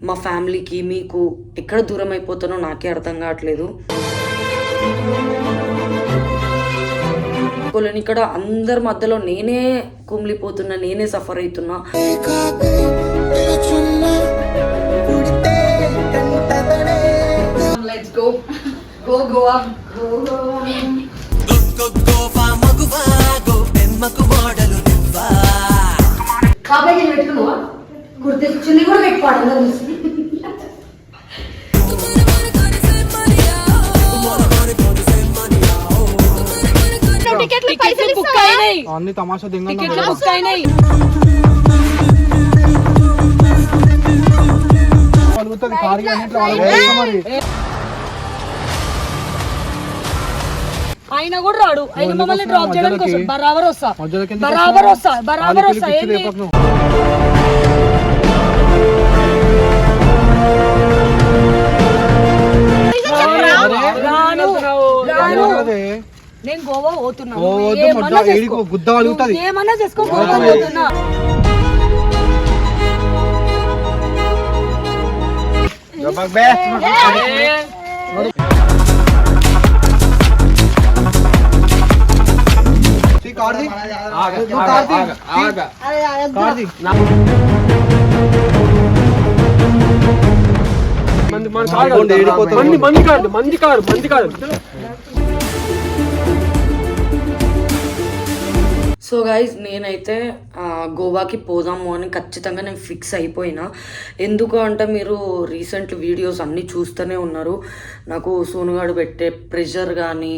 మా ఫ్యామిలీకి మీకు ఎక్కడ దూరం అయిపోతానో నాకే అర్థం కావట్లేదు పోలేని ఇక్కడ అందరి మధ్యలో నేనే కుమిలిపోతున్నా నేనే సఫర్ అవుతున్నా Let's go. Go, go up. Go, go up. కాబట్టి పెట్టుకున్నావా కుర్తి చున్ని కూడా పెట్టుకోవడం అందరూ చూసి. టికెట్లు పైసలు బుక్ అయినాయి అన్ని తమాషా దింగ టికెట్లు బుక్ అయినాయి కలుగుతుంది కారు అన్నింటిలో వాళ్ళకి తెలుసు మరి? ఆయన కూడా రాడు. ఆయన మమ్మల్ని డ్రాప్ చేయడానికి? వస్తాడు. బరాబర్ వస్తా. బరాబర్? వస్తా. బరాబర్ వస్తా. రాను రాను అదే నేను గోవా పోతున్నా. ఓ నువ్వు వద్దు ఏమన్నా మొట్ట చేసుకో. ఏడికో గుద్ద కలుగుతుంది నువ్వు ఏమన్నా చేసుకో గోవా పోతున్నా. కార్ది కార్ది కార్ది మంది మంది కాదు. మంది కాదు మంది కాదు సో గైజ్ నేనైతే గోవాకి పోదాము అని ఖచ్చితంగా నేను ఫిక్స్ అయిపోయినా. ఎందుకు అంటే మీరు రీసెంట్ వీడియోస్ అన్నీ చూస్తూనే ఉన్నారు. నాకు సోనుగాడు పెట్టే ప్రెషర్ కానీ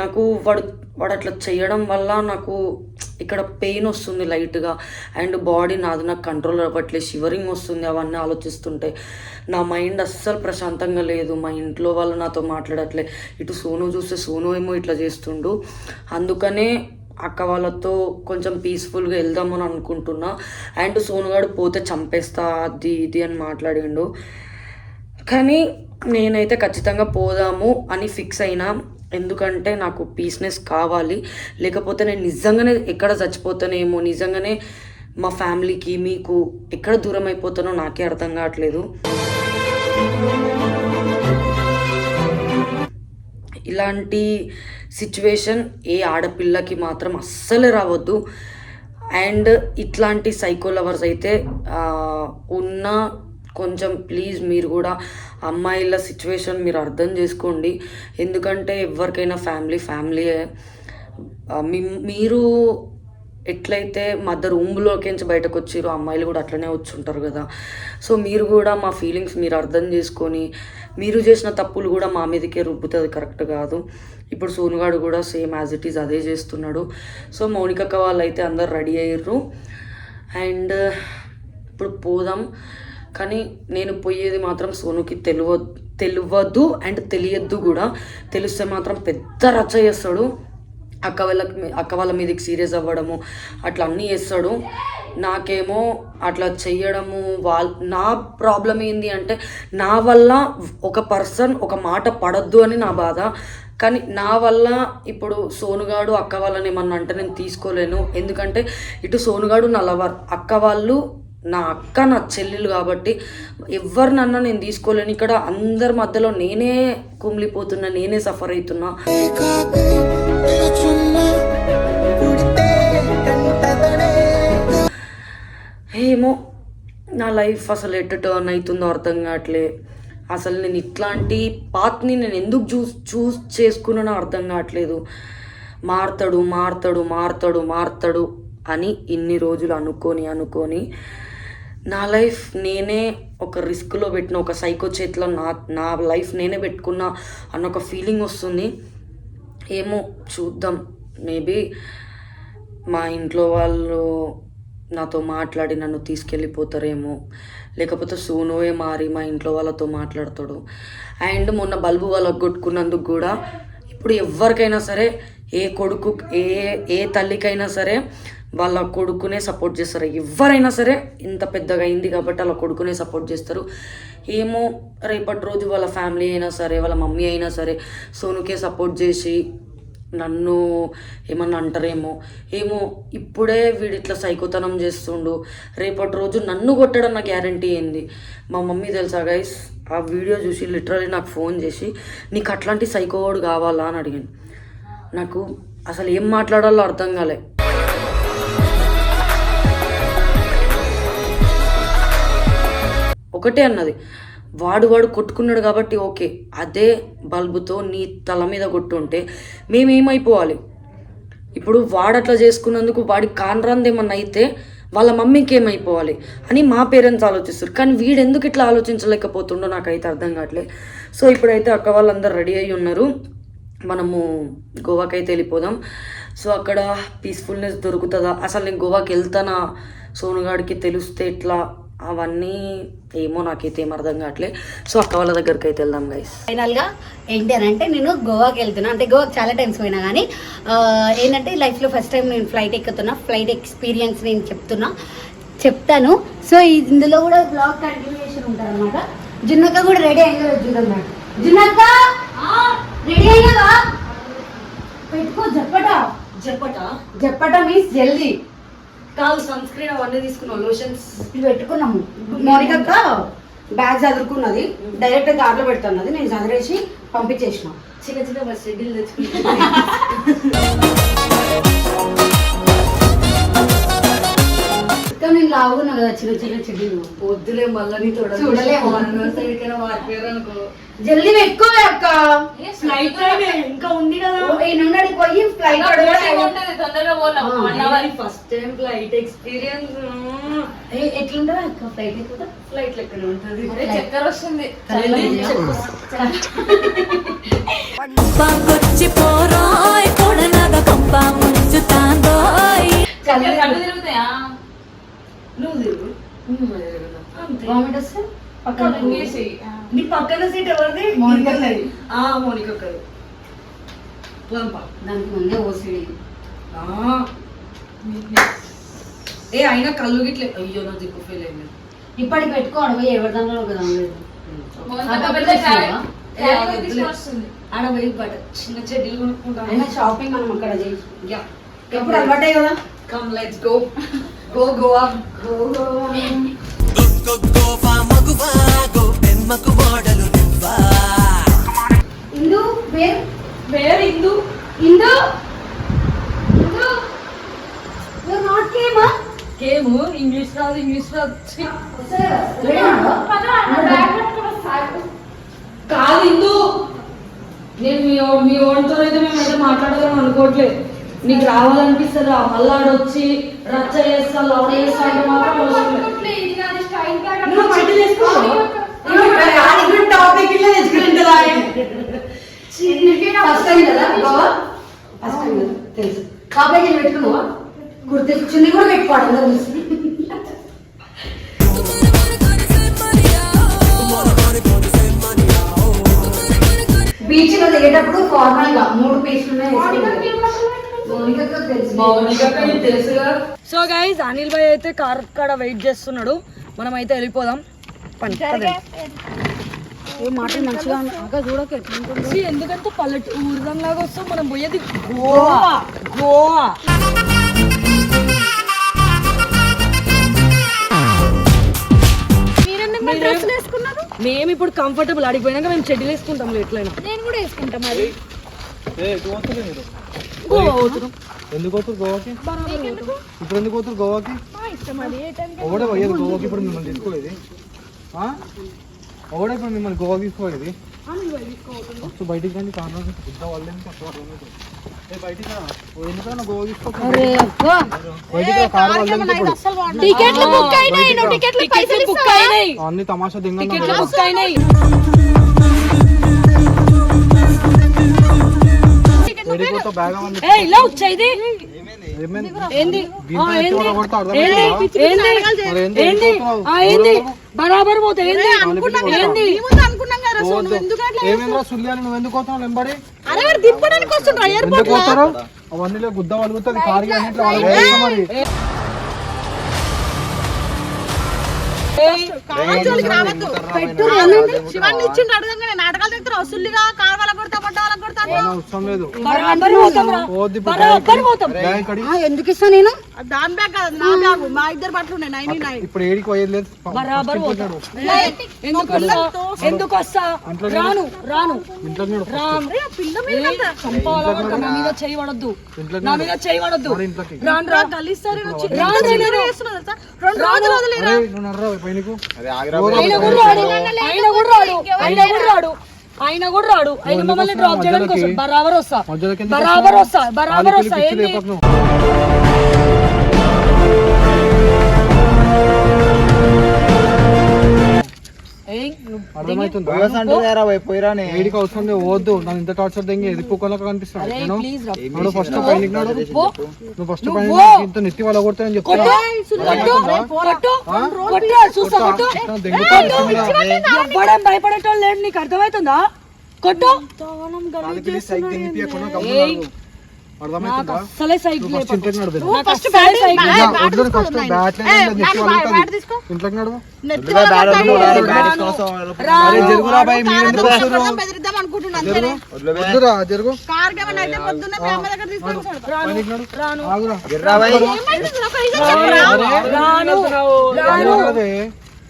నాకు వాడు వాడు అట్లా చేయడం వల్ల నాకు ఇక్కడ పెయిన్ వస్తుంది లైట్గా అండ్ బాడీ నాది నాకు కంట్రోల్ అవ్వట్లేదు. షివరింగ్ వస్తుంది. అవన్నీ ఆలోచిస్తుంటే నా మైండ్ అస్సలు ప్రశాంతంగా లేదు. మా ఇంట్లో వాళ్ళు నాతో మాట్లాడట్లే. ఇటు సోను చూస్తే సోను ఏమో ఇట్లా చేస్తుండు. అందుకనే అక్క వాళ్ళతో కొంచెం పీస్ఫుల్గా వెళ్దామని అనుకుంటున్నా. అండ్ సోనుగాడు పోతే చంపేస్తా అది ఇది అని మాట్లాడిండు. కానీ నేనైతే ఖచ్చితంగా పోదాము అని ఫిక్స్ అయినా. ఎందుకంటే నాకు పీస్నెస్ కావాలి. లేకపోతే నేను నిజంగానే ఎక్కడ చచ్చిపోతానేమో నిజంగానే మా ఫ్యామిలీకి మీకు ఎక్కడ దూరం అయిపోతానో నాకే అర్థం కావట్లేదు. ఇలాంటి సిచ్యువేషన్ ఏ ఆడపిల్లకి మాత్రం అస్సలు రావద్దు. అండ్ ఇట్లాంటి సైకో లవర్స్ అయితే ఉన్న కొంచెం ప్లీజ్ మీరు కూడా అమ్మాయిల సిచ్యువేషన్ మీరు అర్థం చేసుకోండి. ఎందుకంటే ఎవరికైనా ఫ్యామిలీ ఫ్యామిలీయే మీ- మీరు ఎట్లయితే మధ్య రూమ్లోకించి బయటకు వచ్చిరో అమ్మాయిలు కూడా అట్లనే వచ్చి ఉంటారు కదా. సో మీరు కూడా మా ఫీలింగ్స్ మీరు అర్థం చేసుకొని మీరు చేసిన తప్పులు కూడా మా మీదకే రుబ్బుతుంది కరెక్ట్ కాదు. ఇప్పుడు సోనుగాడు కూడా సేమ్ యాజ్ ఇట్ ఈస్ అదే చేస్తున్నాడు. సో మౌనికక్క వాళ్ళు అయితే అందరు రెడీ అయ్యారు అండ్ ఇప్పుడు పోదాం. కానీ నేను పోయేది మాత్రం సోనుకి తెలియ తెలియదు అండ్ తెలియద్దు కూడా. తెలిస్తే మాత్రం పెద్ద రచ్చ చేస్తాడు. అక్క వాళ్ళకి అక్క వాళ్ళ మీదకి సీరియస్ అవ్వడము అట్లా అన్నీ చేస్తాడు. నాకేమో అట్లా చెయ్యడము వాళ్ళ నా ప్రాబ్లం ఏంది అంటే నా వల్ల ఒక పర్సన్ ఒక మాట పడద్దు అని నా బాధ. కానీ నా వల్ల ఇప్పుడు సోనుగాడు అక్క వాళ్ళని ఏమన్నా అంటే నేను తీసుకోలేను. ఎందుకంటే ఇటు సోనుగాడు నా లవర్ అక్క వాళ్ళు నా అక్క నా చెల్లెలు కాబట్టి ఎవరినన్నా నేను తీసుకోలేను. ఇక్కడ అందరి మధ్యలో నేనే కుమిలిపోతున్నా నేనే సఫర్ అవుతున్నా. ఏమో నా లైఫ్ అసలు ఎటు టర్న్ అవుతుందో అర్థం కావట్లే. అసలు నేను ఇట్లాంటి పాత్ని నేను ఎందుకు చూస్ చూస్ చేసుకున్నానో అర్థం కావట్లేదు. మారుతాడు మారుతాడు మారుతాడు మారుతాడు అని ఇన్ని రోజులు అనుకొని అనుకొని నా లైఫ్ నేనే ఒక రిస్క్లో పెట్టిన ఒక సైకో చేతిలో నా నా లైఫ్ నేనే పెట్టుకున్నా అన్న ఒక ఫీలింగ్ వస్తుంది. ఏమో చూద్దాం. మేబీ మా ఇంట్లో వాళ్ళు నాతో మాట్లాడి నన్ను తీసుకెళ్ళిపోతారేమో. లేకపోతే సోనువే మారి మా ఇంట్లో వాళ్ళతో మాట్లాడతాడు. అండ్ మొన్న బల్బు వాళ్ళకు కొట్టుకున్నందుకు కూడా ఇప్పుడు ఎవరికైనా సరే ఏ కొడుకు ఏ ఏ తల్లికైనా సరే వాళ్ళ కొడుకునే సపోర్ట్ చేస్తారు. ఎవరైనా సరే ఇంత పెద్దగా అయింది కాబట్టి వాళ్ళ కొడుకునే సపోర్ట్ చేస్తారు. ఏమో రేపటి రోజు వాళ్ళ ఫ్యామిలీ అయినా సరే వాళ్ళ మమ్మీ అయినా సరే సోనుకే సపోర్ట్ చేసి నన్ను ఏమన్నా అంటారేమో. ఏమో ఇప్పుడే వీడు ఇట్లా సైకోతనం చేస్తుండు. రేపటి రోజు నన్ను కొట్టడం నా గ్యారంటీ ఏంది? మా మమ్మీ తెలుసా గైస్ ఆ వీడియో చూసి లిటరలీ నాకు ఫోన్ చేసి నీకు అట్లాంటి సైకోవాడు కావాలా? అని అడిగాను నాకు అసలు ఏం మాట్లాడాలో అర్థం కాలే. ఒకటే అన్నది. వాడు వాడు కొట్టుకున్నాడు కాబట్టి ఓకే అదే బల్బుతో నీ తల మీద కొట్టుంటే మేమేమైపోవాలి? ఇప్పుడు వాడు అట్లా చేసుకున్నందుకు వాడి కానరాంది ఏమన్నా అయితే వాళ్ళ మమ్మీకి ఏమైపోవాలి అని మా పేరెంట్స్ ఆలోచిస్తారు. కానీ వీడు ఎందుకు ఇట్లా ఆలోచించలేకపోతుండో నాకైతే అర్థం కావట్లేదు సో ఇప్పుడైతే అక్క వాళ్ళందరూ రెడీ అయ్యి ఉన్నారు. మనము గోవాకైతే వెళ్ళిపోదాం. సో అక్కడ పీస్ఫుల్నెస్ దొరుకుతుందా? అసలు నేను గోవాకి వెళ్తానా? సోనుగాడికి తెలిస్తే ఎట్లా? అవన్నీ ఏమో నాకైతే ఏం అర్థం కావట్లే. సో అక్క వాళ్ళ దగ్గరికి అయితే వెళ్దాం గైస్ ఫైనల్గా ఏంటి అని అంటే నేను గోవాకి వెళ్తున్నా. అంటే గోవాకి చాలా టైమ్స్ పోయినా కానీ ఏంటంటే లైఫ్లో ఫస్ట్ టైం నేను ఫ్లైట్ ఎక్కుతున్నా. ఫ్లైట్ ఎక్స్పీరియన్స్ నేను చెప్తున్నా. చెప్తాను. సో ఇందులో కూడా బ్లాగ్ కంటిన్యూషన్ ఉంటుంది అనమాట జున్నక్క కూడా రెడీ అయిందో చూద్దాం మేడం జున్నక్క! రెడీ పెట్టుకో జప్పట. చెప్పట జప్పట మీన్స్ జల్దీ. కాదు సన్ స్క్రీన్ అవన్నీ తీసుకున్నావు లోషన్స్ పెట్టుకున్నాము మౌనికక్క బ్యాగ్ చదువుకున్నది. డైరెక్ట్ కార్లో పెడుతున్నది. నేను చదివేసి పంపించేసిన. చిన్న చిన్న బస్ షెడ్యూల్ తెచ్చుకుంటా ఇంకా నేను లాగున్నా కదా చిన్న చిన్న చెడ్డీలు వద్దులే మళ్ళీ. సైడ్కైనా మారిపోయారు అనుకో. జల్దీ పెట్టుకోవే అక్క. ఫ్లైట్ ఇంకా ఉంది కదా. నుండి పోయి ఫ్లైట్ తొందరగా ఫస్ట్ టైం ఫ్లైట్ ఎక్స్పీరియన్స్ ఎట్లుంటది అక్క ఫ్లైట్ ఎక్కుతా ఫ్లైట్ లెక్కన ఉంటది. చక్కెర వస్తుంది. పోరాయ్ ముంచుతాందోయ్. కళ్ళు తిరుగుతాయా? నువ్వు తిరుగు. అంతే. వామిట్ వస్తే పక్కన నీ పక్కన సీట్ ఎవరిది. ఆ మోనిక ఒక్కరు పోదాంపా. దానికి ముందే ఓసిడి ఆ. ఏ అయినా కళ్ళు గిట్లే. అయ్యో నా దిక్కు ఫెయిల్ అయింది. ఇప్పటికి పెట్టుకోవడం పోయి ఎవరి దాంట్లో ఆడ పోయి బట చిన్న చెడ్డీలు కొనుక్కుంటా. అయినా షాపింగ్ మనం అక్కడ చేయి. యా. ఎప్పుడు అలవాటే కదా? Come let's go go Goa Indu where. Where Indu. Indu. Indu? Came English రాదు ఇంగ్లీష్ రాదు. కాదు ఇందు. నేను మీ మీ ఓన్తో అయితే మేము అయితే మాట్లాడదాం అనుకోవట్లేదు. నీకు రావాలనిపిస్తుందా? మళ్ళా ఆడొచ్చి రచ్చ చేస్తా లవ్ చేస్తా అంటే మాత్రం అవసరం లేదు. నువ్వు చెడ్డీ వేసుకోవా? ఫస్ట్ టైం కదా గోవా ఫస్ట్ టైం కదా తెలుసు. కాబట్టి నేను పెట్టుకున్నావా కుర్తి చున్నీ కూడా పెట్టుకోవడం అందరూ చూసి బీచ్లో దిగేటప్పుడు ఫార్మల్గా మూడు పీసులు సో గైజ్ అనిల్ భాయ్ అయితే కార్ కాడ వెయిట్ చేస్తున్నాడు. మనం అయితే వెళ్ళిపోదాం. పని ఏ మాటలు మంచిగా చూడక ఎట్లుంటుంది. ఎందుకంటే పల్లెటూరు ఊరిదం లాగా వస్తాం మనం పోయేది గోవా. గోవా. మేము ఇప్పుడు కంఫర్టబుల్ అడిగిపోయినాక మేము చెడ్డీలు వేసుకుంటాం ఎట్లయినా. నేను కూడా వేసుకుంటా మరి. గోవా పోతున్నాం ఎందుకు పోతురు గోవాకి? ఇప్పుడు ఎందుకు పోతురు గోవాకి? పోయేది గోవాకి ఇప్పుడు మిమ్మల్ని తీసుకోలేదు ఒకడే ఇప్పుడు మిమ్మల్ని గోవా తీసుకోలేదు ఫస్ట్ బయటికి రండి కార్లో పెద్ద వాళ్ళే ఏ బయటికి ఎందుకన్నా గోవా అన్ని తమాషా ఏమైంది? ఏంది? బరాబర్ పోతే ఏంది? ఏంది? ఏమేంద్రా సుల్లి అని నువ్వు ఎందుకు వెంబడి అరే వాడు దింపడానికి వస్తుండ్రా గుద్ద వలుగుతుంది కారు అన్నింటిలో మరి. శివాన్ని ఇచ్చిండు అడగంగానే నాటకాలు తెస్తారు సుల్లిగా కార్ అవసరం లేదు. ఎందుకు ఇస్తా నేను? దాని బ్యాగ్ కాదు నా బ్యాగ్. మా ఇద్దరు బట్టలు ఉన్నాయి నైన్ నైన్ ఇప్పుడు ఏడికి పోయేది లేదు. బరాబర్ పోతాం. ఎందుకు వస్తా? ఎందుకు వస్తా? రాను రాను. నా మీద చేయబడద్దు. నా మీద చేయబడద్దు. ఇంట్లోకి. రాను రా కలిస్తారు ఆయన కూడా రాడు ఆయన కూడా రాడు ఆయన కూడా రాడు. ఆయన మమ్మల్ని డ్రాప్ చేయడానికి వస్తాడు. బరాబర్ వస్తా. బరాబర్ వస్తా. బరాబర్ వస్తా. ఏడికి అవసరం నన్ను ఇంత టార్చర్ దెంగి నేను ఫస్ట్. నువ్వు ఫస్ట్ పైన ఇంత నెత్తి వాళ్ళ కొడతానని భయపడేటోళ్ళు లేడు నీకు అర్థమవుతుందా? కొట్టు.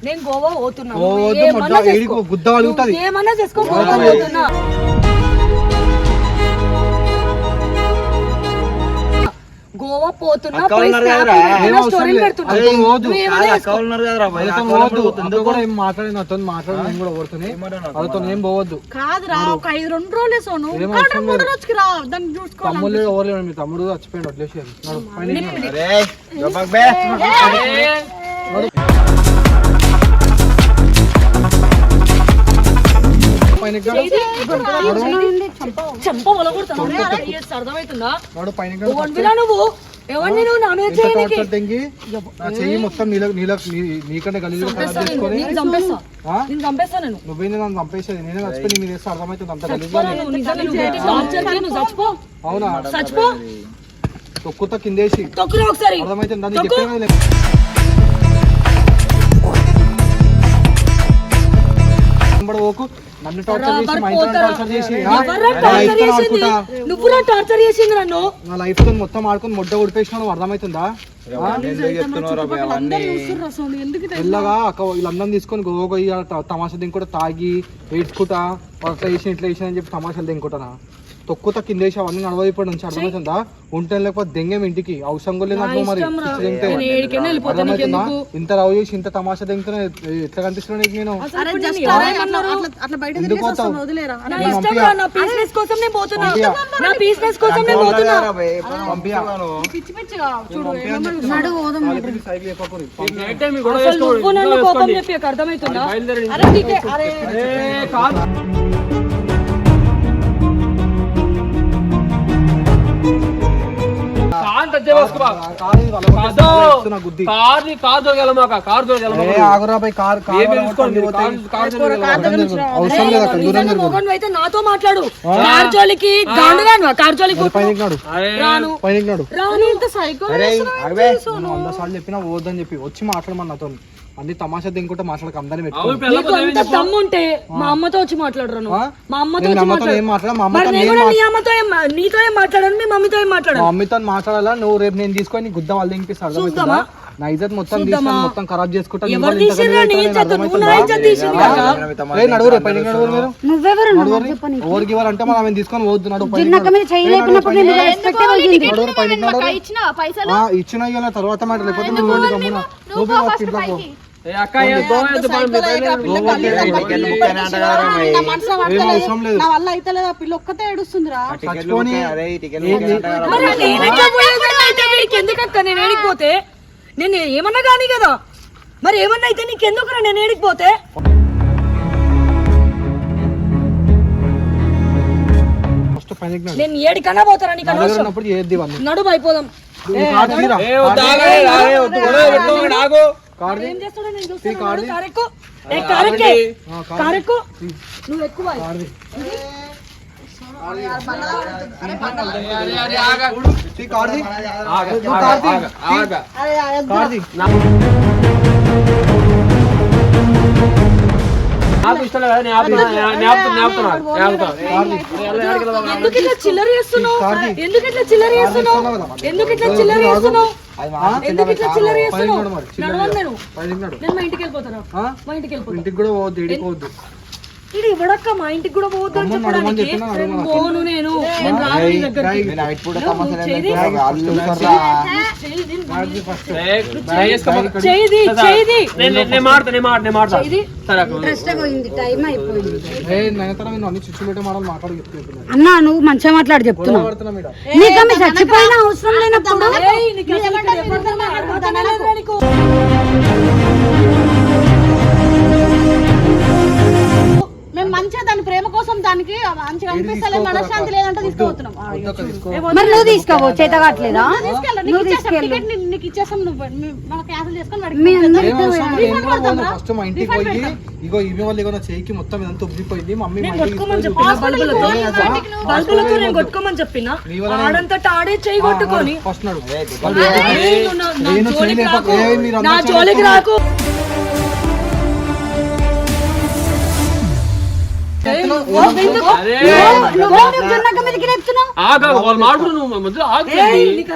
నేను గోవా పోతున్నా. ఏమన్నా చేసుకో. అక్కడ కూడా ఏం పోవద్దు. కాదురా ఒక ఐదు రెండు రోజులే సోను మూడు. రోజుకి రా. దాన్ని మీ తమ్ముడు చచ్చిపోయాడు. నడు, పైనకి నడు. పైనకి నడు. చెంప ఒలగొడతాను అర్థమవుతుందా? నడు పైనకి నడు. వన్విలా నువ్వు? ఎవరిని నువ్వు నా మీద ఎంత చేయనికి? టార్చర్ తెంగి నా చెయ్యి మొత్తం నీళ్ళ నీళ్ళ నీకంటే గలీజుగా ఖరాబ్ చేసుకొని నేను చంపేస్తా? నేను చంపేస్తా నేను. చంపేసేది. నేనే చచ్చిపోయి నీ మీద వేస్తే అర్థమవుతుంది అంత గలీజ్గా నువ్వు? నువ్వు నువ్వు చచ్చిపో. అవునా? చచ్చిపో. తొక్కుతా కిందేసి. తొక్కురా ఒకసారి. కదా. వెంబడి పోకు నన్ను టార్చర్ చేసి మా ఇంట్లో? టార్చర్ చేసి టార్చర్ లైఫ్తో చేసింది? నువ్వురా టార్చర్ చేసింది నన్ను? నా లైఫ్తో మొత్తం ఆడుకొని మొడ్డ ఉడిపేసినావు అర్థమవుతుందా? ఆ? మెల్లగా అక్క వీళ్ళందరం తీసుకొని గోవా పోయి తమాషా దింకుంటా తాగి ఏడ్చుకుంటా అట్లా ఇట్లా చేసిన అని చెప్పి తమాషాలు దింకుంటానా తొక్కుతా కింద వేసి అవన్నీ నడవైపోయి నుంచి అర్థమవుతుందా ఉంటే లేకపోతే దెంగేం ఇంటికి? అవసరం కూడా లేదు మరి. ఇష్టం రా. పిచ్చి దింగితే. నేను ఏడికైనా వెళ్ళిపోతా, నీకు అర్థమవుతుందా? ఎందుకు? ఇంత రవ్ చేసి కార్ కార్ దొరకలమాక కార్ దొరకలమాక ఆగురా బై కార్ కార్ అవసరం లేదు అయితే నాతో మాట్లాడు కార్జోలికి గాండుగాను కార్జోలికి పైనకి రాను రాను ఇంత సైకో వంద సార్లు చెప్పినా పోవద్దని చెప్పి వచ్చి మాట్లాడమని నాతో అన్ని తమాషా దింకుంటే మాట్లాడక అందరిని పెట్టుకో. నీకు మా అమ్మతో వచ్చి మాట్లాడరు నువ్వు. ఆ? మా అమ్మతో నేను వచ్చి అమ్మతో మాట్లాడు ఏం మాట్లాడా మా మరి అమ్మతో నేను నేను కూడా నీ అమ్మతో ఏం మా- నీతో ఏం మాట్లాడాను? మీ మమ్మీతో ఏం మా మాట్లాడాను మమ్మీతో మాట్లాడాలా? నువ్వు రేపు నేను తీసుకొని నీ గుద్ద వాళ్ళు ఇంపిస్తా అర్థమవుతుందా నా ఇజ్జత్ మొత్తం తీసుకొని మొత్తం ఖరాబ్ చేసుకుంటా నీ ఎవరు వల్ల ఇంత తీసిర్రా నీ గలీజ్ ఇజ్జత్? అవుతుంది, నువ్వు నా ఇజ్జత్ తీసింది కదా? అర్థమవుతుందా? ఏ నడువు రే పైనకి నడువు మీరు నువ్వెవరు నడువు ఎవరికి ఇవ్వాలంటే మనం ఆమెను తీసుకొని పోవద్దు నడువు. పైనకి జిన్నక్క మీద చేయి లేపినప్పుడు నేను రెస్పెక్ట్ ఇవ్వాల్సింది నడువు పైనకి నడువు ఆ, ఇచ్చిన ఇవ్వాలి తర్వాత మాట లేకపోతే నువ్వు గమ్మున. నువ్వు నా లేదు ఆ పిల్ల ఒక్కతే ఏడుస్తుందిరా మరి నేను నేను ఏడికిపోతే నేను ఏమన్నా కానీ కదా మరి ఏమన్నా అయితే నీకు ఎందుకు నేను ఏడికిపోతే నేను ఏడికన్నా పోతారా నీకు నా దగ్గర అనవసరం ఉన్నప్పుడు చేయొద్దు ఇవన్నీ నడు అయిపోదాం నువ్వు కార్డు తీరా. ఏ వద్దు, ఆగండి, ఆగండి, వద్దు, గొడవ పెట్టుకోకండి, ఆగు. కార్డు తీ. ఏం చేస్తాడో నేను చూస్తాను నడు, కారెక్కు. ఏ కారెక్కే కారెక్కు నువ్వు ఎక్కువ తీ, కార్డు. తీ. ఆగ, ఎందుకు ఇట్లా చిల్లర చేస్తున్నావు? ఎందుకు ఇట్లా చిల్లర చేస్తున్నావు? ఎందుకు ఇట్లా చిల్లర చేస్తున్నావు? ఎందుకు ఇట్లా చిల్లర చేస్తున్నావు? నడవను నేను. నేను మా ఇంటికి వెళ్ళిపోతాను. మా ఇంటికి వెళ్ళిపోతాను. ఇంటికి కూడా పోవద్దు. ఇది ఇవ్వడక్క మా ఇంటికి కూడా పోవద్దు అని చెప్పడానికి పోను నేను? రాను నీ దగ్గరికి. చేయిది చేయిది మాడతా మాడతా అన్ని నువ్వు మంచిగా మాట్లాడి చెప్తున్నా. పడుతున్నా మీద నీకు ఆమె చచ్చిపోయిన అవసరం లేనప్పుడు మంచిగా దాని ప్రేమ కోసం దానికి మంచిగా అనిపిస్తలే మనశ్శాంతి లేదంటే. మరి నువ్వు తీసుకోవో చేత కావట్లేదా. టికెట్ నీకు ఇచ్చేస్తాం నువ్వు. మన క్యాన్సిల్ చేసుకొని. ఫస్ట్ మా ఇంటికి పోయి ఇగో ఇవి వాళ్ళు ఇగో చేయికి మొత్తం ఇదంతా ఉబ్బిపోయింది మమ్మీ మా ఇంటికి కొట్టుకోమని తీసుకొని చెప్పిన బల్బులతో నేను కొట్టుకోమని ఆడే చేయి కొట్టుకొని. ఫస్ట్ నా- జోలికి రాకు.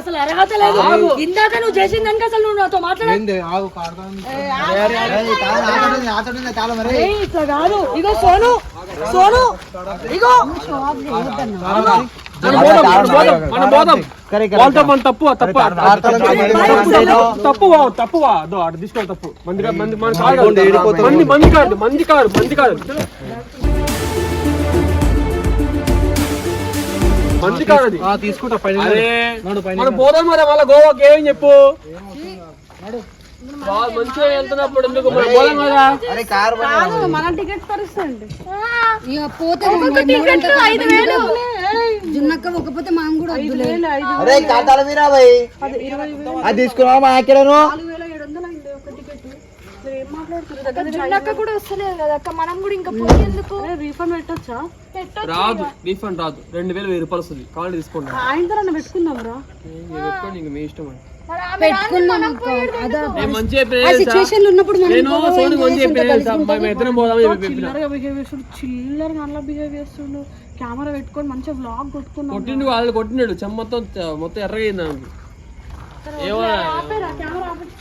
అసలు అర్హత లేదు. ఇందాక నువ్వు చేసిన దానికి అసలు నువ్వు నాతో మాట్లాడ ఏంది? ఆగు కార్దాన్ ఏయ్, ఇట్లా కాదు. ఇగో సోను. సోను. ఇగో. మనం పోదాం, మనం పోదాం, మనం పోదాం. వాళ్ళతో మన తప్పు తప్పు. తప్పు వా, తప్పు వా. అదో అటు తీసుకోవాలి తప్పు. మంది మంది కాదు కాదు. మంది మంది కాదు మంది కాదు మంది కాదు కాదు తీసుకుంటా మనం పోదాం మరి మళ్ళీ గోవాకి ఏం చెప్పు? వాళ్ళు మంచిగా వెళ్తున్నప్పుడు ఎందుకు మనం పోదాం కదా కాదు, మన టికెట్ పరిస్థితి ఇక పోతే ఐదు వేలు. జున్నక్క ఒకపోతే మనం కూడా అరే మీరా భయ్? అది మా కూడా వస్తలేదు కదా అక్క మనం కూడా ఇంకా పోయేందుకు రీఫండ్ పెట్టొచ్చా? రాదు రీఫండ్ రాదు. రెండు వేలు వెయ్యి రూపాయలు వస్తుంది. కావాలి తీసుకోండి. ఆయన నన్ను పెట్టుకుందాం రా పెట్టుకోండి ఇంక మీ ఇష్టం అండి. చిల్లరగా బిహేవ్ చేస్తుండు చిల్లరగా అలా బిహేవ్ చేస్తుండు. కెమెరా పెట్టుకొని మంచిగా వ్లాగ్ కొట్టుకున్నాం కొట్టిండు వాళ్ళు కొట్టినాడు చెమ్మ మొత్తం మొత్తం ఎర్రగైంది